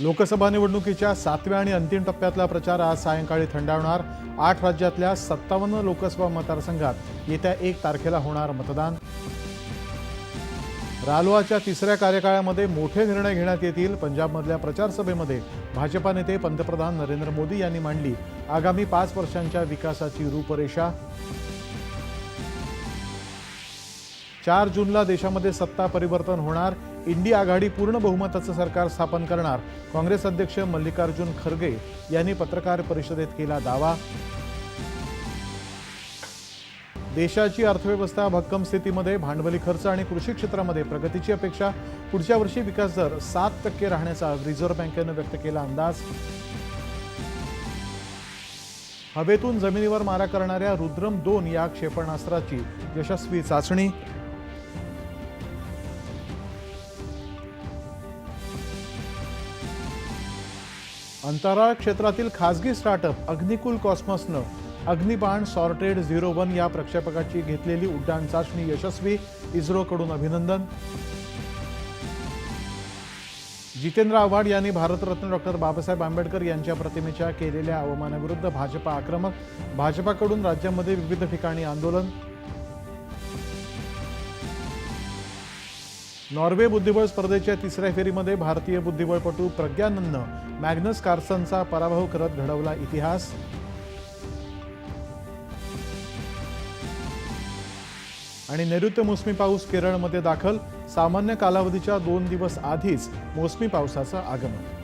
लोकसभा निवडणुकीच्या सातव्या आणि अंतिम टप्प्यातला प्रचार आज सायंकाळी थंडावणार. आठ राज्यातल्या सत्तावन्न लोकसभा मतदारसंघात येत्या एक तारखेला होणार मतदान. रालोआच्या तिसऱ्या कार्यकाळामध्ये मोठे निर्णय घेण्यात येतील. पंजाबमधल्या प्रचारसभेमध्ये भाजपा नेते पंतप्रधान नरेंद्र मोदी यांनी मांडली आगामी पाच वर्षांच्या विकासाची रूपरेषा. चार जूनला देशामध्ये सत्ता परिवर्तन होणार. इंडी आघाडी पूर्ण बहुमताचं सरकार स्थापन करणार काँग्रेस अध्यक्ष मल्लिकार्जुन खरगे यांनी पत्रकार परिषदेत केला दावा. देशाची अर्थव्यवस्था भक्कम स्थितीमध्ये भांडवली खर्च आणि कृषी क्षेत्रामध्ये प्रगतीची अपेक्षा पुढच्या वर्षी विकास दर सात टक्के राहण्याचा रिझर्व्ह बँकेनं व्यक्त केला अंदाज. हवेतून जमिनीवर मारा करणाऱ्या रुद्रम दोन या क्षेपणास्त्राची यशस्वी चाचणी अंतराळ क्षेत्रातील खासगी स्टार्टअप अग्निकुल कॉस्मॉसनं अग्निबाण सॉर्टेड झिरो वन या प्रक्षेपकाची घेतलेली उड्डाण चाचणी यशस्वी इस्रोकडून अभिनंदन. जितेंद्र आव्हाड यांनी भारतरत्न डॉक्टर बाबासाहेब आंबेडकर यांच्या प्रतिमेच्या केलेल्या अवमानाविरुद्ध भाजपा आक्रमक भाजपाकडून राज्यामध्ये विविध ठिकाणी आंदोलन. नॉर्वे बुद्धिबळ स्पर्धेच्या तिसऱ्या फेरीमध्ये भारतीय बुद्धिबळपटू प्रज्ञानंदनं मॅग्नस कार्सनचा पराभव करत घडवला इतिहास. आणि नैऋत्य मोसमी पाऊस केरळमध्ये दाखल. सामान्य कालावधीच्या दोन दिवस आधीच मोसमी पावसाचं आगमन.